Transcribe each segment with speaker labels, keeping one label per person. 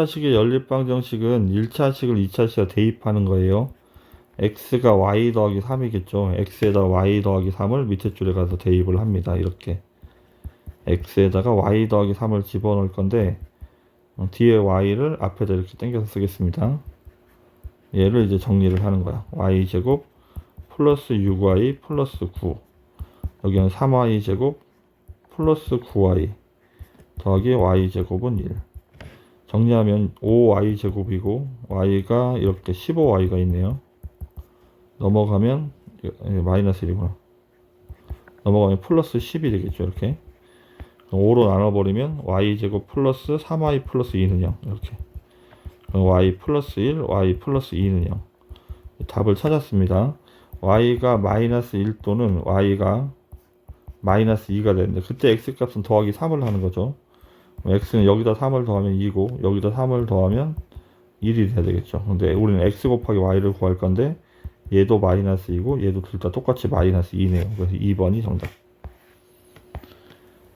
Speaker 1: 1차식의 연립방정식은 1차식을 2차식에 대입하는 거예요. x가 y 더하기 3이겠죠. x에다 y 더하기 3을 밑에 줄에 가서 대입을 합니다. 이렇게. x에다가 y 더하기 3을 집어넣을 건데 어, 뒤에 y를 앞에다 이렇게 당겨서 쓰겠습니다. 얘를 이제 정리를 하는 거야. y 제곱 플러스 6y 플러스 9 여기는 3y 제곱 플러스 9y 더하기 y 제곱은 1 정리하면 5y 제곱이고 y가 이렇게 15y가 있네요. 넘어가면 예, 마이너스 1이구나. 넘어가면 플러스 10이 되겠죠. 이렇게 5로 나눠버리면 y 제곱 플러스 3y 플러스 2는 0 이렇게 y 플러스 1 y 플러스 2는 0 답을 찾았습니다. y가 마이너스 1 또는 y가 마이너스 2가 되는데 그때 x 값은 더하기 3을 하는 거죠. X는 여기다 3을 더하면 2고 여기다 3을 더하면 1이 돼야 되겠죠. 근데 우리는 x 곱하기 y를 구할 건데 얘도 마이너스 2고 얘도 둘 다 똑같이 마이너스 2네요. 그래서 2번이 정답.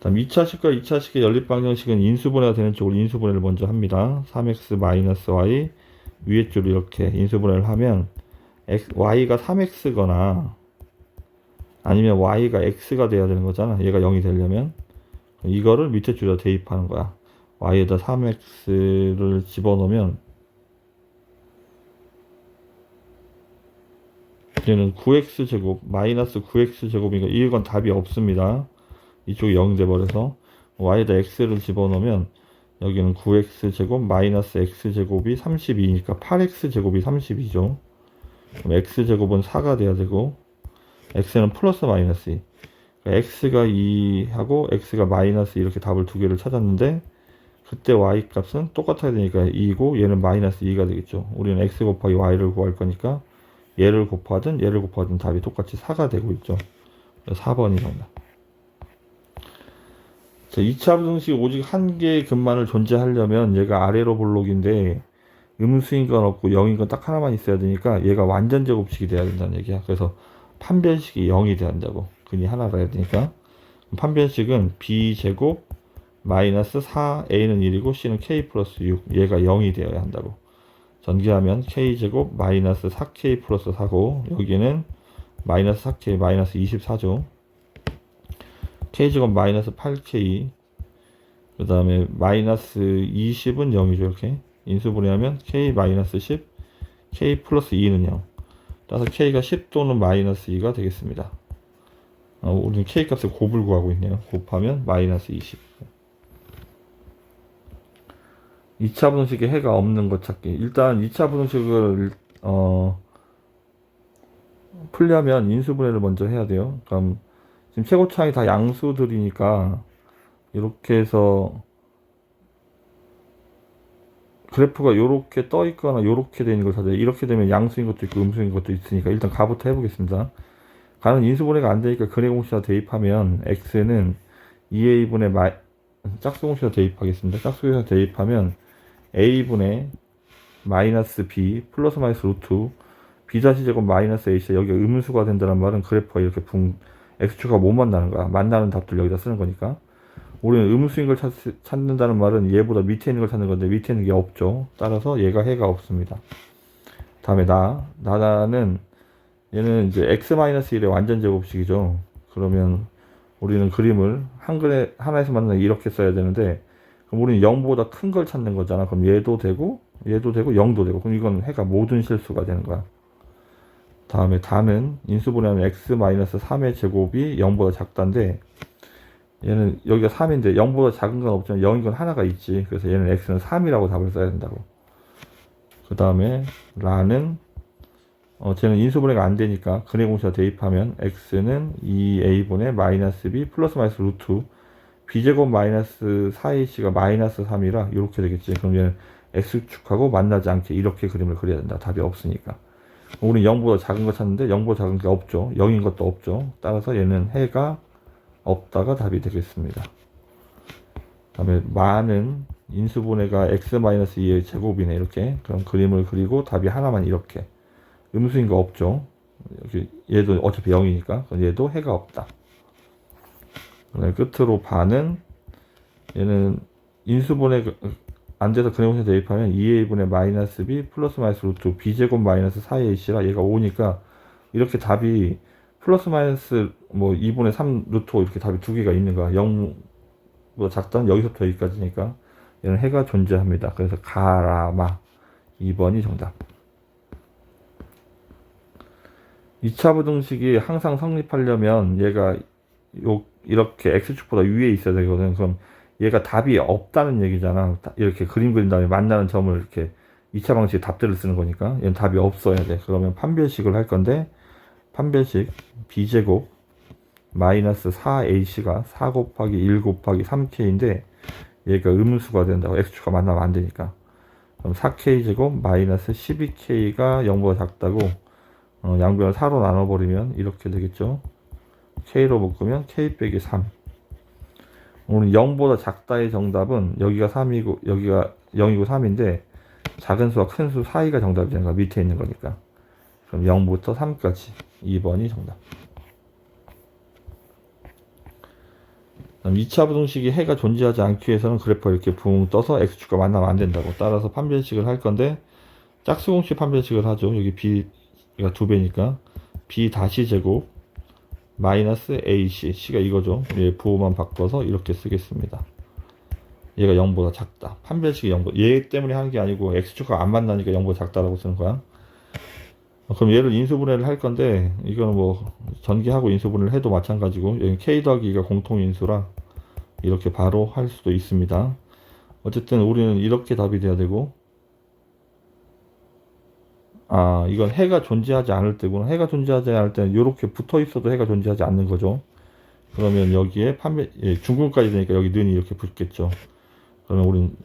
Speaker 1: 다음 2차식과 2차식의 연립방정식은 인수분해가 되는 쪽으로 인수분해를 먼저 합니다. 3x 마이너스 y 위에 줄 이렇게 인수분해를 하면 x, y가 3x거나 아니면 y가 x가 돼야 되는 거잖아. 얘가 0이 되려면 이거를 밑에 줄에 대입하는 거야. y에다 3x를 집어넣으면 얘는 9x 제곱 마이너스 9x 제곱이니까 이건 답이 없습니다. 이쪽이 0 돼버려서 y에다 x를 집어넣으면 여기는 9x 제곱 마이너스 x 제곱이 32니까 8x 제곱이 32죠. 그럼 x 제곱은 4가 돼야 되고 x는 플러스 마이너스 2. X가 2하고 x가 마이너스 이렇게 답을 두 개를 찾았는데 그때 y 값은 똑같아야 되니까 2고 얘는 마이너스 2가 되겠죠. 우리는 x 곱하기 y를 구할 거니까 얘를 곱하든 얘를 곱하든 답이 똑같이 4가 되고 있죠. 4번이 정답. 자, 2차 분식 오직 한 개의 근만을 존재하려면 얘가 아래로 볼록인데 음수인 건 없고 0인 건 딱 하나만 있어야 되니까 얘가 완전 제곱식이 돼야 된다는 얘기야. 그래서 판별식이 0이 돼야 한다고. 근이 하나라 해야 되니까. 판별식은 b 제곱 마이너스 4a는 1이고 c는 k 플러스 6 얘가 0이 되어야 한다고. 전개하면 k 제곱 마이너스 4k 플러스 4고 여기는 마이너스 4k 마이너스 24죠. k 제곱 마이너스 8k 그 다음에 마이너스 20은 0이죠 이렇게 인수분해하면 k 마이너스 10 k 플러스 2는 0 따라서 k가 10 또는 마이너스 2가 되겠습니다 어, 우리는 k 값을 곱을 구하고 있네요 곱하면 마이너스 20 2차 분식에 해가 없는 것 찾기 일단 2차 분식을 어, 풀려면 인수분해를 먼저 해야 돼요 그럼 지금 최고차이 다 양수들이니까 이렇게 해서 그래프가 이렇게 떠 있거나 이렇게 되는 걸 찾아요. 이렇게 되면 양수인 것도 있고 음수인 것도 있으니까 일단 가부터 해보겠습니다. 가는 인수분해가 안 되니까 근해공식에다 대입하면 x는 2a분의 마 짝수공식에다 대입하겠습니다. 짝수공식에다 대입하면 a분의 마이너스 b 플러스 마이너스 루트 b 다시 제곱 마이너스 ac 여기가 음수가 된다는 말은 그래프가 이렇게 붕 x축가 못 만나는 거야. 만나는 답들 여기다 쓰는 거니까. 우리는 음수인 걸 찾, 찾는다는 말은 얘보다 밑에 있는 걸 찾는 건데 밑에 있는 게 없죠. 따라서 얘가 해가 없습니다. 다음에 나. 나는 얘는 이제 x-1의 완전 제곱식이죠. 그러면 우리는 그림을 한글에 하나에서 만나면 이렇게 써야 되는데 그럼 우리는 0보다 큰 걸 찾는 거잖아. 그럼 얘도 되고 얘도 되고 0도 되고 그럼 이건 해가 모든 실수가 되는 거야. 다음에 다는 인수분해하면 x-3의 제곱이 0보다 작다인데 얘는 여기가 3인데 0보다 작은 건 없지만 0인 건 하나가 있지 그래서 얘는 x는 3이라고 답을 써야 된다고 그 다음에 라는 어, 쟤는 인수분해가 안 되니까 근해공식에 대입하면 x는 2a분의 마이너스 b 플러스 마이너스 루트 b제곱 마이너스 4ac가 마이너스 3이라 이렇게 되겠지 그럼 얘는 x축하고 만나지 않게 이렇게 그림을 그려야 된다 답이 없으니까 우리는 0보다 작은 거 찾는데 0보다 작은 게 없죠. 0인 것도 없죠. 따라서 얘는 해가 없다가 답이 되겠습니다. 다음에 많은 인수분해가 x-2의 제곱이네 이렇게 그럼 그림을 그리고 답이 하나만 이렇게 음수인 거 없죠. 여기 얘도 어차피 0이니까 그럼 얘도 해가 없다. 그다음에 끝으로 반은 얘는 인수분해 안 돼서 근해공식 대입하면 2a분의 마이너스 b 플러스 마이너스 루트 b제곱 마이너스 4ac라 얘가 5니까 이렇게 답이 플러스 마이너스 뭐 2분의 3 루트 5 이렇게 답이 두 개가 있는 거야. 0보다 작다는 여기서부터 여기까지니까 얘는 해가 존재합니다. 그래서 가라마 2번이 정답. 2차 부등식이 항상 성립하려면 얘가 요 이렇게 x축보다 위에 있어야 되거든. 그럼 얘가 답이 없다는 얘기잖아. 이렇게 그림 그린 다음에 만나는 점을 이렇게 2차 방식 답들을 쓰는 거니까 얘는 답이 없어야 돼. 그러면 판별식을 할 건데 판별식 b제곱 마이너스 4ac가 4 곱하기 1 곱하기 3k인데 얘가 음수가 된다고 x축과 만나면 안 되니까 그럼 4k제곱 마이너스 12k가 0보다 작다고 어, 양변을 4로 나눠버리면 이렇게 되겠죠? K로 묶으면 k 빼기 3 오늘 0보다 작다의 정답은 여기가 3이고 여기가 0이고 3인데 작은 수와 큰 수 사이가 정답이 되는 거야 밑에 있는 거니까. 그럼 0부터 3까지 2번이 정답. 그럼 2차 부등식이 해가 존재하지 않기 위해서는 그래프가 이렇게 붕 떠서 x축과 만나면 안 된다고 따라서 판별식을 할 건데 짝수공식 판별식을 하죠. 여기 b 가두 배니까 b 다시 제곱 마이너스 ac c가 이거죠. 얘 부호만 바꿔서 이렇게 쓰겠습니다. 얘가 0보다 작다. 판별식이 0보다 얘 때문에 하는 게 아니고 x축과 안 만나니까 0보다 작다라고 쓰는 거야. 어, 그럼 얘를 인수분해를 할 건데 이거는 뭐 전개하고 인수분해를 해도 마찬가지고 여기 k 더하기가 공통 인수라 이렇게 바로 할 수도 있습니다. 어쨌든 우리는 이렇게 답이 돼야 되고 아 이건 해가 존재하지 않을 때구나 해가 존재하지 않을 때는 이렇게 붙어 있어도 해가 존재하지 않는 거죠. 그러면 여기에 판매 예, 중근까지 되니까 여기 는이 이렇게 붙겠죠. 그러면 우리는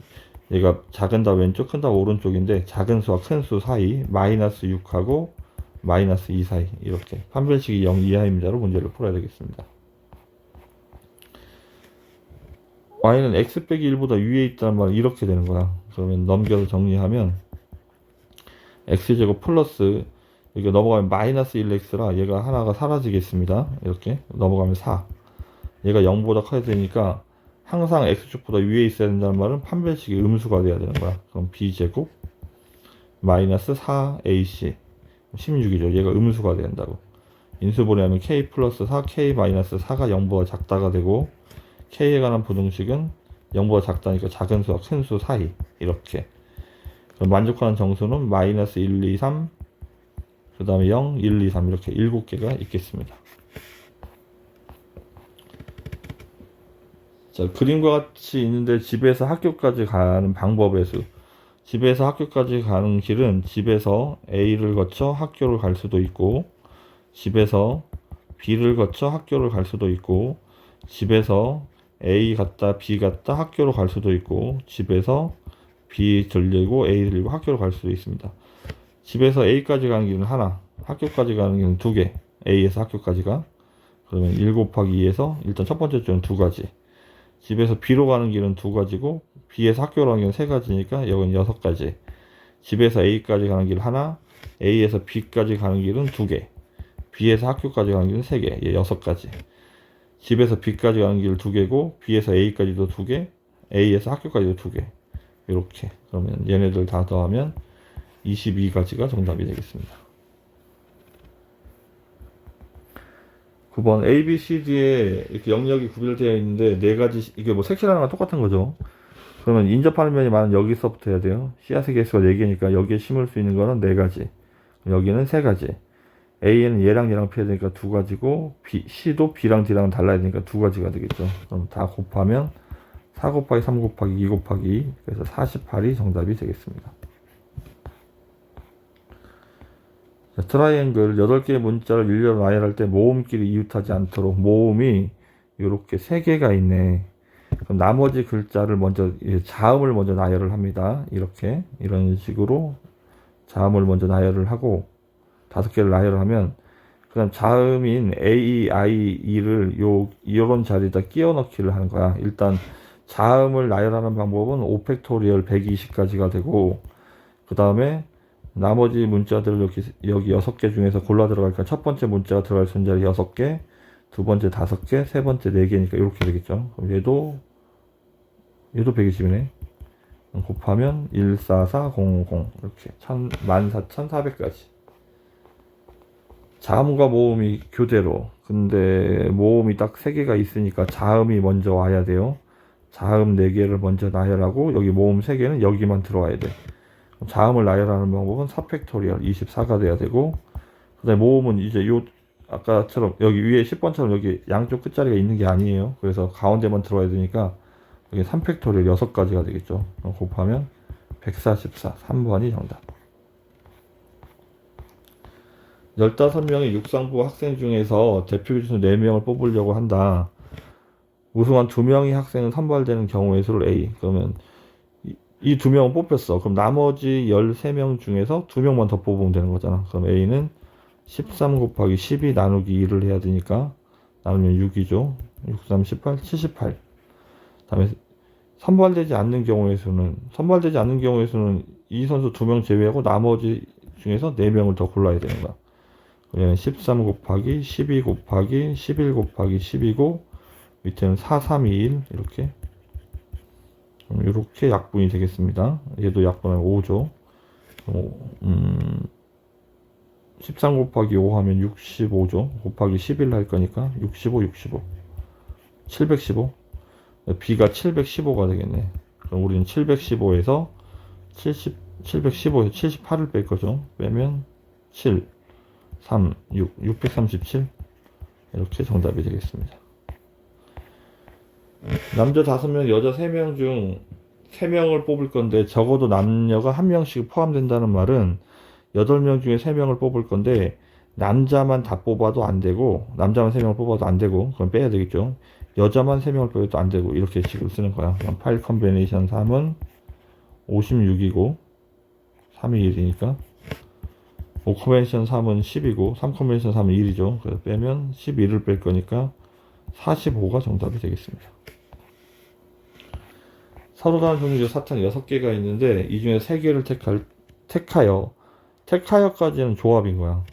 Speaker 1: 얘가 작은 다 왼쪽, 큰 다 오른쪽인데 작은 수와 큰 수 사이 마이너스 6하고 마이너스 2 사이 이렇게 판별식이 0 이하입니다로 문제를 풀어야 되겠습니다. y는 x 빼기 1보다 위에 있다는 말은 이렇게 되는 거야. 그러면 넘겨서 정리하면 x제곱 플러스 이게 넘어가면 마이너스 1x라 얘가 하나가 사라지겠습니다. 이렇게 넘어가면 4 얘가 0보다 커야 되니까 항상 x축보다 위에 있어야 된다는 말은 판별식이 음수가 돼야 되는 거야. 그럼 b제곱 마이너스 4ac 16이죠. 얘가 음수가 된다고. 인수분해하면 k 플러스 4, k 마이너스 4가 0보다 작다가 되고 k에 관한 부등식은 0보다 작다니까 작은 수와 큰 수 사이 이렇게 만족하는 정수는 마이너스 1, 2, 3, 그 다음에 0, 1, 2, 3 이렇게 7개가 있겠습니다. 자, 그림과 같이 있는데 집에서 학교까지 가는 방법의 수. 집에서 학교까지 가는 길은 집에서 A를 거쳐 학교를 갈 수도 있고, 집에서 B를 거쳐 학교를 갈 수도 있고, 집에서 A 갔다 B 갔다 학교로 갈 수도 있고, 집에서 B 들리고 A 들리고 학교로 갈 수도 있습니다. 집에서 A까지 가는 길은 하나, 학교까지 가는 길은 두 개, A에서 학교까지가. 그러면 1 곱하기 2에서 일단 첫 번째 줄은 두 가지. 집에서 B로 가는 길은 두 가지고 B에서 학교로 가는 길은 세 가지니까 여기는 여섯 가지. 집에서 A까지 가는 길 하나, A에서 B까지 가는 길은 두 개. B에서 학교까지 가는 길은 세 개. 예, 여섯 가지. 집에서 B까지 가는 길 두 개고 B에서 A까지도 두 개, A에서 학교까지도 두 개. 이렇게. 그러면 얘네들 다 더하면 22가지가 정답이 되겠습니다. 9번 A, B, C, D에 이렇게 영역이 구별되어 있는데 네 가지 이게 뭐 색칠하는 건 똑같은 거죠. 그러면 인접하는 면이 많은 여기서부터 해야 돼요. 씨앗의 개수가 4개니까 여기에 심을 수 있는 거는 4가지. 여기는 3가지. A는 얘랑 얘랑 피해야 되니까 두 가지고 B, C도 B랑 D랑 달라야 되니까 두 가지가 되겠죠. 그럼 다 곱하면 4 곱하기 3 곱하기 2 곱하기 그래서 48이 정답이 되겠습니다. 자, 트라이앵글 8개의 문자를 일렬로 나열할 때 모음끼리 이웃하지 않도록 모음이 이렇게 3개가 있네. 그럼 나머지 글자를 먼저 예, 자음을 먼저 나열을 합니다. 이렇게 이런 식으로 자음을 먼저 나열을 하고 다섯 개를 나열을 하면 그다음 자음인 A, I, E를 요 이런 자리에다 끼워 넣기를 하는 거야. 일단 자음을 나열하는 방법은 5팩토리얼 120까지가 되고 그 다음에 나머지 문자들을 여기 여기 여섯 개 중에서 골라 들어갈까 첫 번째 문자가 들어갈 순자리 여섯 개, 두 번째 다섯 개, 세 번째 네 개니까 이렇게 되겠죠. 그럼 얘도 얘도 120이네. 곱하면 144050 이렇게 14,400까지 자음과 모음이 교대로 근데 모음이 딱 3개가 있으니까 자음이 먼저 와야 돼요 자음 4개를 먼저 나열하고 여기 모음 3개는 여기만 들어와야 돼. 자음을 나열하는 방법은 4팩토리얼 24가 돼야 되고 그다음에 모음은 이제 요 아까처럼 여기 위에 10번처럼 여기 양쪽 끝자리가 있는 게 아니에요. 그래서 가운데만 들어와야 되니까 여기 3팩토리얼 6가지가 되겠죠. 곱하면 144 3번이 정답. 15명의 육상부 학생 중에서 대표 교수 4명을 뽑으려고 한다. 우승한 2명의 학생은 선발되는 경우의 수를 A. 그러면 이 두 명은 뽑혔어. 그럼 나머지 13명 중에서 2명만 더 뽑으면 되는 거잖아. 그럼 A는 13 곱하기 12 나누기 2를 해야 되니까 나누면 6이죠. 6, 3, 18, 78. 다음에 선발되지 않는 경우의 수는 선발되지 않는 경우의 수는 이 선수 2명 제외하고 나머지 중에서 4명을 더 골라야 되는 거야. 그러면 13 곱하기 12 곱하기 11 곱하기 10이고 밑에는 4, 3, 2, 1 이렇게 이렇게 약분이 되겠습니다. 얘도 약분하면 5죠. 음, 13 곱하기 5 하면 65죠. 곱하기 11 할 거니까 65, 65. 715. B가 715가 되겠네. 그럼 우리는 715에서 70, 715에서 78을 뺄 거죠. 빼면 7. 3, 6, 637 이렇게 정답이 되겠습니다. 남자 5명, 여자 3명 중 3명을 뽑을 건데 적어도 남녀가 1명씩 포함된다는 말은 8명 중에 3명을 뽑을 건데 남자만 다 뽑아도 안 되고 남자만 3명을 뽑아도 안 되고 그럼 빼야 되겠죠. 여자만 3명을 뽑아도 안 되고 이렇게 식을 쓰는 거야. 그럼 파일 컨비네이션 3은 56이고 3이 1이니까 5 컨벤션 3은 10이고 3 컨벤션 3은 1이죠. 그래서 빼면 11을 뺄 거니까 45가 정답이 되겠습니다. 서로 다른 종류의 사탕이 6개가 있는데 이 중에 3개를 택할, 택하여 택하여까지는 조합인 거야.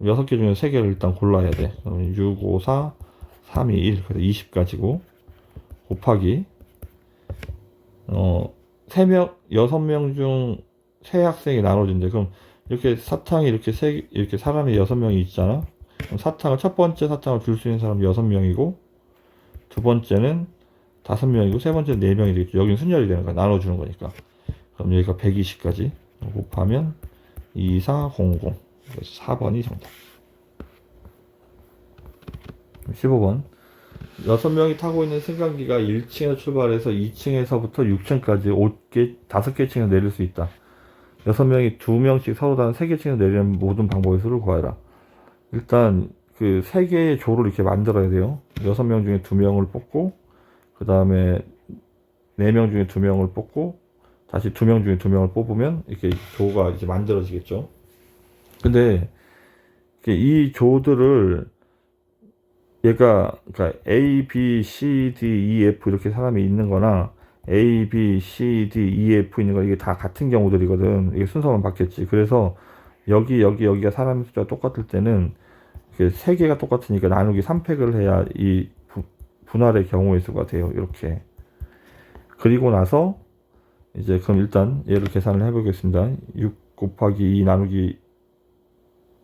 Speaker 1: 6개 중에 3개를 일단 골라야 돼. 그러면 6, 5, 4, 3, 2, 1 그래서 20가지고 곱하기 어 3명 6명 중 3학생이 나눠진대. 그럼 이렇게 사탕이 이렇게 세 이렇게 사람이 여섯 명이 있잖아. 사탕을 첫 번째 사탕을 줄 수 있는 사람이 여섯 명이고 두 번째는 다섯 명이고 세 번째는 네 명이 되겠죠. 여기는 순열이 되는 거야. 나눠주는 거니까. 그럼 여기가 120까지 곱하면 2400 그래서 4번이 정답. 15번 여섯 명이 타고 있는 승강기가 1층에서 출발해서 2층에서부터 6층까지 5개, 5개 층을 내릴 수 있다. 여섯 명이 두 명씩 서로 다른 세개 층을 내리는 모든 방법의 수를 구하라. 일단 그 세 개의 조를 이렇게 만들어야 돼요. 여섯 명 중에 두 명을 뽑고 그 다음에 네 명 중에 두 명을 뽑고 다시 두 명 중에 두 명을 뽑으면 이렇게 조가 이제 만들어지겠죠. 근데 이 조들을 얘가 그러니까 A, B, C, D, E, F 이렇게 사람이 있는 거나 A, B, C, D, E, F 있는 거 이게 다 같은 경우들이거든. 이게 순서만 바뀌었지. 그래서 여기, 여기, 여기가 사람 숫자가 똑같을 때는 세 개가 똑같으니까 나누기 3팩을 해야 이 부, 분할의 경우의 수가 돼요. 이렇게. 그리고 나서 이제 그럼 일단 얘를 계산을 해보겠습니다. 6 곱하기 2 나누기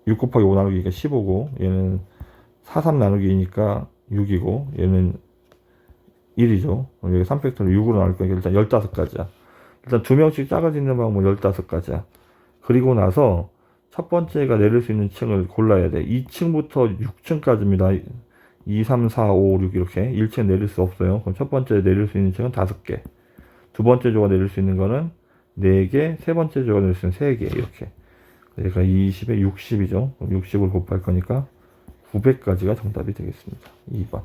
Speaker 1: 6 곱하기 5 나누기가 15고 얘는 4, 3 나누기니까 6이고 얘는 1이죠. 여기 3팩터를 6으로 나올 거니까 일단 15가지야. 일단 두 명씩 작아지는 방법은 15가지야. 그리고 나서 첫 번째가 내릴 수 있는 층을 골라야 돼. 2층부터 6층까지입니다. 2, 3, 4, 5, 6 이렇게 1층 내릴 수 없어요. 그럼 첫 번째 내릴 수 있는 층은 5개. 두 번째 조가 내릴 수 있는 거는 4개, 세 번째 조가 내릴 수 있는 3개 이렇게. 그러니까 20에 60이죠. 그럼 60을 곱할 거니까 900까지가 정답이 되겠습니다. 2번.